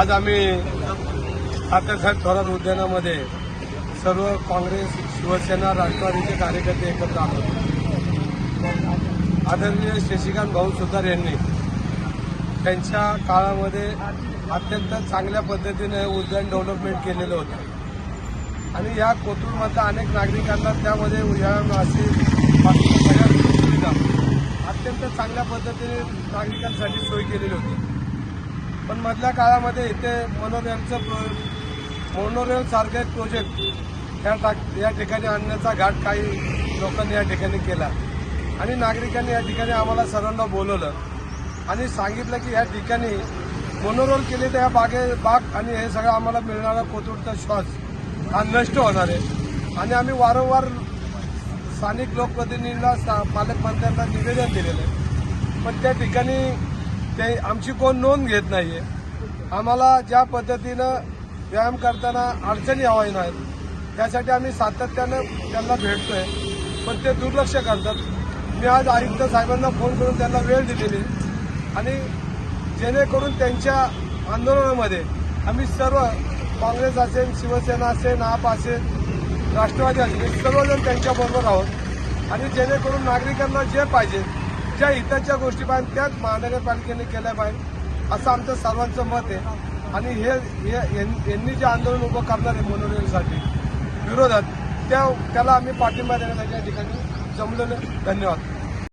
आज आम्ही तात्यासाहेब थोरात उद्यानामध्ये सर्व काँग्रेस शिवसेना राष्ट्रवादीचे कार्यकर्ते एकत्र आहोत. आदरणीय शशिकांत भाऊ सुतार यांनी त्यांच्या काळामध्ये अत्यंत चांगल्या पद्धतीने उद्यान डेव्हलपमेंट केलेलं होतं. आणि या कोथरूडमधल्या अनेक नागरिकांना त्यामध्ये व्यायाम अशी सगळ्या सुविधा अत्यंत चांगल्या पद्धतीने नागरिकांसाठी सोय केलेली होती. पण मधल्या काळामध्ये इथे मनोरेलचं प्रो मोनोरेल सारखं एक प्रोजेक्ट या टाक या ठिकाणी आणण्याचा घाट काही लोकांनी या ठिकाणी केला. आणि नागरिकांनी या ठिकाणी आम्हाला सर्वांना बोलवलं. आणि सांगितलं की या ठिकाणी मोनोरोल केले तर या बागे बाग आणि हे सगळं आम्हाला मिळणारा कोथरूडचा श्वास हा नष्ट होणार आहे. आणि आम्ही वारंवार स्थानिक लोकप्रतिनिधींना सा- पालकमंत्र्यांना निवेदन दिलेलं आहे. पण त्या ठिकाणी ते आमची कोण नोंद घेत नाहीये. आम्हाला ज्या पद्धतीनं व्यायाम करताना अडचणी हवाई नाहीत त्यासाठी आम्ही सातत्यानं त्यांना भेटतोय. पण ते दुर्लक्ष करतात. मी आज आयुक्त साहेबांना फोन करून त्यांना वेळ दिलेली. आणि जेणेकरून त्यांच्या आंदोलनामध्ये आम्ही सर्व काँग्रेस असेल शिवसेना असेल आप असेल राष्ट्रवादी असेल सर्वजण त्यांच्याबरोबर आहोत. आणि जेणेकरून नागरिकांना जे पाहिजे ज्या हिताच्या गोष्टी पाहिजे त्याच महानगरपालिकेने केल्या पाहिजे. असं आमचं सर्वांचं मत आहे. आणि हे हे- यां- यांनी जे आंदोलन उभं करणार आहे मनोरंजनसाठी विरोधात त्या त्याला आम्ही पाठिंबा देण्यासाठी या ठिकाणी जमलेलं धन्यवाद.